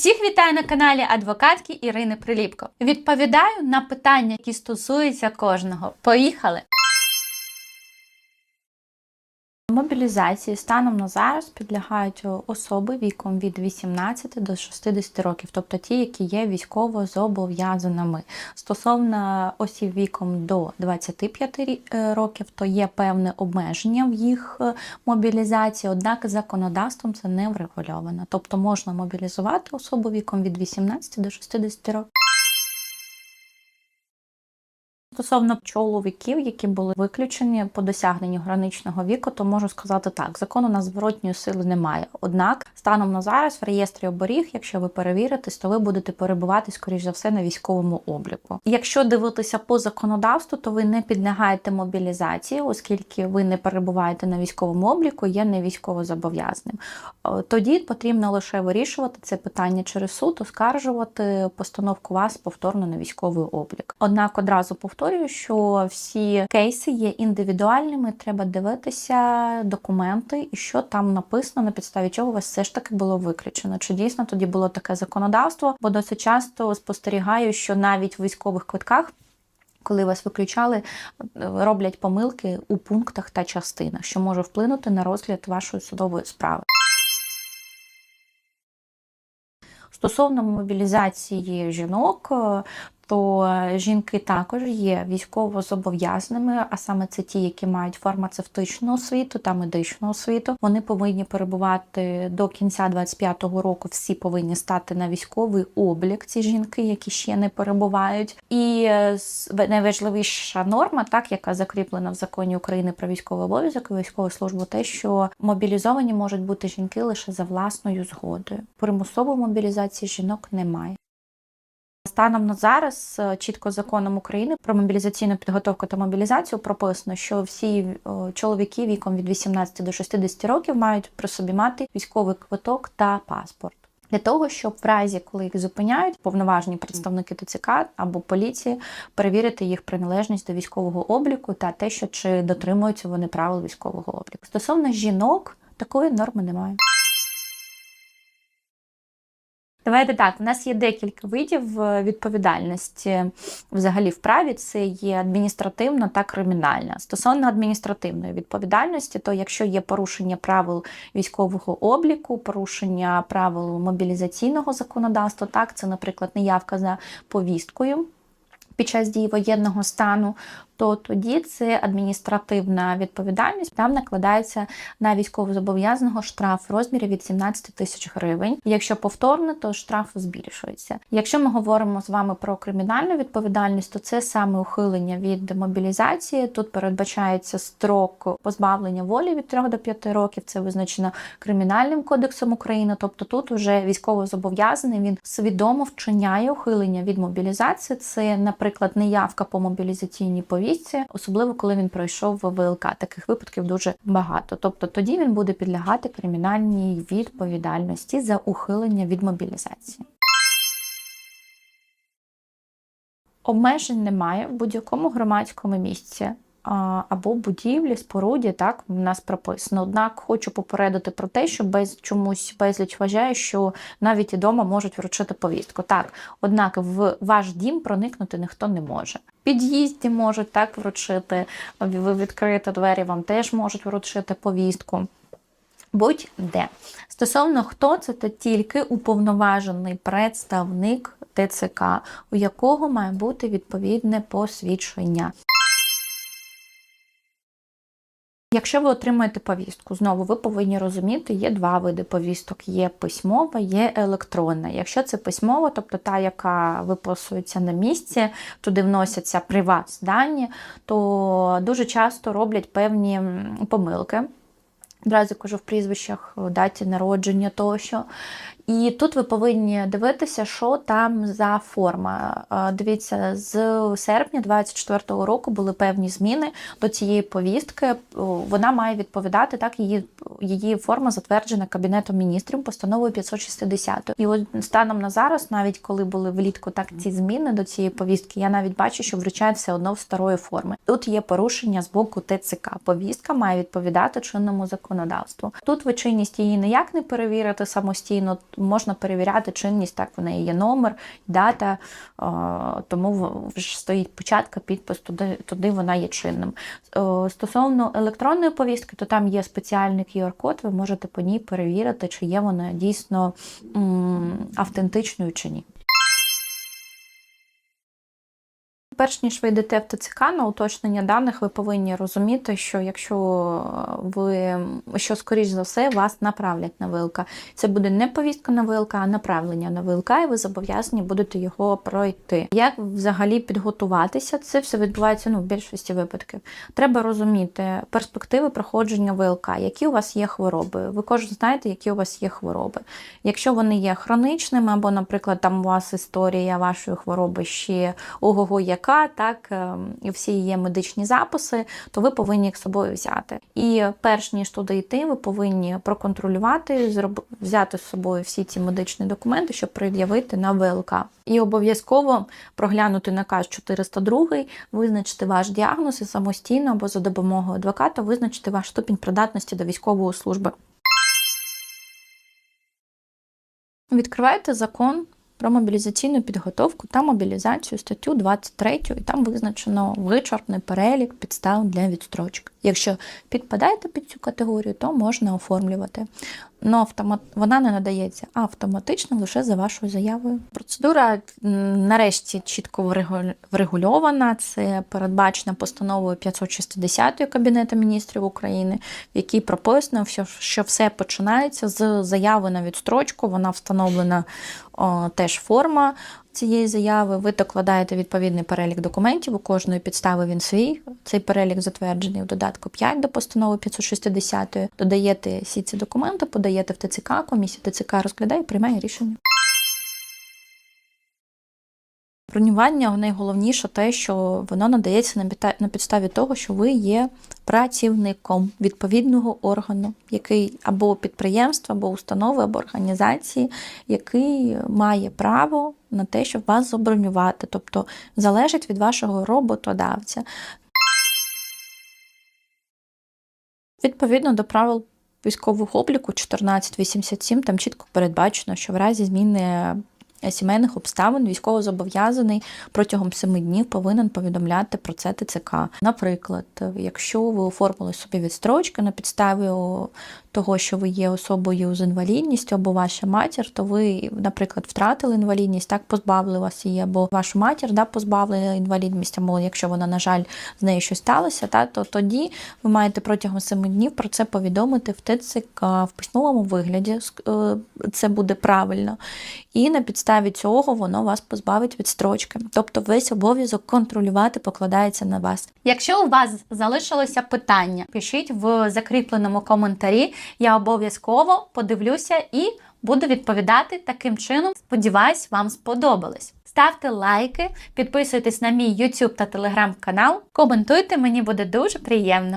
Всіх вітаю на каналі адвокатки Ірини Приліпко. Відповідаю на питання, які стосуються кожного. Поїхали! Мобілізації станом на зараз підлягають особи віком від 18 до 60 років, тобто ті, які є військово зобов'язаними. Стосовно осіб віком до 25 рі- е, років, то є певне обмеження в їх е, мобілізації, однак законодавством це не врегульовано. Тобто можна мобілізувати особу віком від 18 до 60 років. Стосовно чоловіків, які були виключені по досягненню граничного віку, то можу сказати так: закону на зворотньої сили немає. Однак, станом на зараз в реєстрі оберіг, якщо ви перевіритесь, то ви будете перебувати, скоріш за все, на військовому обліку. Якщо дивитися по законодавству, то ви не підлягаєте мобілізації, оскільки ви не перебуваєте на військовому обліку, є не військовозобов'язаним. Е, Тоді потрібно лише вирішувати це питання через суд, оскаржувати постановку вас повторно на військовий облік. Однак одразу повторюю, що всі кейси є індивідуальними. Треба дивитися документи і що там написано, на підставі чого вас все ж таки було виключено. Чи дійсно тоді було таке законодавство? Бо досить часто спостерігаю, що навіть в військових квитках. Коли вас виключали, роблять помилки у пунктах та частинах, що може вплинути на розгляд вашої судової справи. Стосовно мобілізації жінок, то жінки також є військово зобов'язаними, а саме це ті, які мають фармацевтичну освіту та медичну освіту. Вони повинні перебувати до кінця 25-го року. Всі повинні стати на військовий облік. Ці жінки, які ще не перебувають. І е, найважливіша норма, так яка закріплена в законі України про військовий обов'язок і військову службу, те, що мобілізовані можуть бути жінки лише за власною згодою. Примусової мобілізації жінок немає. Станом на зараз е, чітко законом України про мобілізаційну підготовку та мобілізацію прописано, що всі е, чоловіки віком від 18 до 60 років мають при собі мати військовий квиток та паспорт. Для того, щоб в разі, коли їх зупиняють, повноважні представники ТЦК або поліції перевірити їх приналежність до військового обліку та те, що чи дотримуються вони правил військового обліку. Стосовно жінок, такої норми немає. Давайте так, у нас є декілька видів е, відповідальності взагалі в праві. Це є адміністративна та кримінальна. Стосовно адміністративної відповідальності, то якщо є порушення правил військового обліку, порушення правил мобілізаційного законодавства, так це, наприклад, неявка за повісткою під час дії воєнного стану, то тоді це адміністративна відповідальність. Там накладається на військовозобов'язаного штраф в розмірі від 17 тисяч гривень. Якщо повторно, то штраф збільшується. Якщо ми говоримо з вами про кримінальну відповідальність, то це саме ухилення від мобілізації. Тут передбачається строк позбавлення волі від 3 до 5 років. Це визначено кримінальним кодексом України. Тобто тут уже військовозобов'язаний він свідомо вчиняє ухилення від мобілізації. Це, наприклад, неявка по мобілізаційній повістці, особливо коли він пройшов в ВЛК. Таких випадків дуже багато. Тобто тоді він буде підлягати кримінальній відповідальності за ухилення від мобілізації. Обмежень немає в будь-якому громадському місці або будівлі, споруді, так в нас прописано. Однак хочу попередити про те, що без чомусь безліч вважає, що навіть і дома можуть вручити повістку. Так, однак в ваш дім проникнути ніхто не може. Під'їзді можуть так вручити, ви відкрите двері, вам теж можуть вручити повістку. Будь-де. Стосовно хто це, то тільки уповноважений представник ТЦК, у якого має бути відповідне посвідчення. Якщо ви отримуєте повістку, знову ви повинні розуміти, є два види повісток: є письмова, є електронна. Якщо це письмова, тобто та, яка виписується на місці, туди вносяться при вас дані, то дуже часто роблять певні помилки. Одразу кажу в прізвищах, даті народження тощо. І тут ви повинні дивитися, що там за форма. Дивіться, з серпня 2024 року були певні зміни до цієї повістки. Вона має відповідати так. Її її форма затверджена кабінетом міністрів постановою 560. І от станом на зараз, навіть коли були влітку так ці зміни до цієї повістки, я навіть бачу, що вручають все одно в старої форми. Тут є порушення з боку ТЦК. Повістка має відповідати чинному законодавству. Тут ви чинність її ніяк не перевірити самостійно. Можна перевіряти чинність, так в неї є номер, дата, тому вже стоїть початка, підпис, туди, туди вона є чинним. Е, Стосовно електронної повістки, то там є спеціальний QR-код, ви можете по ній перевірити, чи є вона дійсно автентичною чи ні. Перш ніж ви йдете в ТЦК на уточнення даних, ви повинні розуміти, що якщо ви що скоріш за все вас направлять на ВЛК. Це буде не повістка на ВЛК, а направлення на ВЛК, і ви зобов'язані будете його пройти. Як взагалі підготуватися? Це все відбувається ну, в більшості випадків. Треба розуміти перспективи проходження ВЛК, які у вас є хвороби. Ви кожен знаєте, які у вас є хвороби. Якщо вони є хронічними, або, наприклад, там у вас історія вашої хвороби ще ого-го яка, так ем, і всі є медичні записи, то ви повинні їх з собою взяти. І перш ніж туди йти, ви повинні проконтролювати, взяти з собою всі ці медичні документи, щоб пред'явити на ВЛК. І обов'язково проглянути наказ 402, визначити ваш діагноз і самостійно або за допомогою адвоката визначити ваш ступінь придатності до військової служби. Відкриваєте закон про мобілізаційну підготовку та мобілізацію статтю 23, і там визначено вичерпний перелік підстав для відстрочки. Якщо підпадаєте під цю категорію, то можна оформлювати. Но автомат... вона не надається автоматично лише за вашою заявою. Процедура нарешті чітко врегульована. Це передбачено постановою 560 Кабінету міністрів України, в якій прописано, що- все починається з заяви на відстрочку. Вона встановлена теж форма цієї заяви. Ви докладаєте відповідний перелік документів. У кожної підстави він свій. Цей перелік затверджений в додатку 5 до постанови 560. Додаєте всі ці документи, подаєте в ТЦК, комісія ТЦК розглядає і приймає рішення. Бронювання найголовніше те, що воно надається на підставі того, що ви є працівником відповідного органу, який або підприємства, або установи, або організації, який має право на те, щоб вас забронювати, тобто залежить від вашого роботодавця. Відповідно до правил військового обліку 1487 там чітко передбачено, що в разі зміни сімейних обставин військовозобов'язаний протягом семи днів повинен повідомляти про це ТЦК. Наприклад, якщо ви оформили собі відстрочки на підставі того, що ви є особою з інвалідністю або ваша матір, то ви, наприклад, втратили інвалідність, так позбавили вас її, або вашу матір да, позбавили інвалідність, або якщо вона, на жаль, з нею щось сталося, та, то тоді ви маєте протягом семи днів про це повідомити в ТЦК в письмовому вигляді. е, Це буде правильно. І на підставі цього воно вас позбавить від строчки. Тобто весь обов'язок контролювати покладається на вас. Якщо у вас залишилося питання, пишіть в закріпленому коментарі. Я обов'язково подивлюся і буду відповідати таким чином. Сподіваюсь, вам сподобалось. Ставте лайки, підписуйтесь на мій YouTube та Telegram канал, коментуйте, мені буде дуже приємно.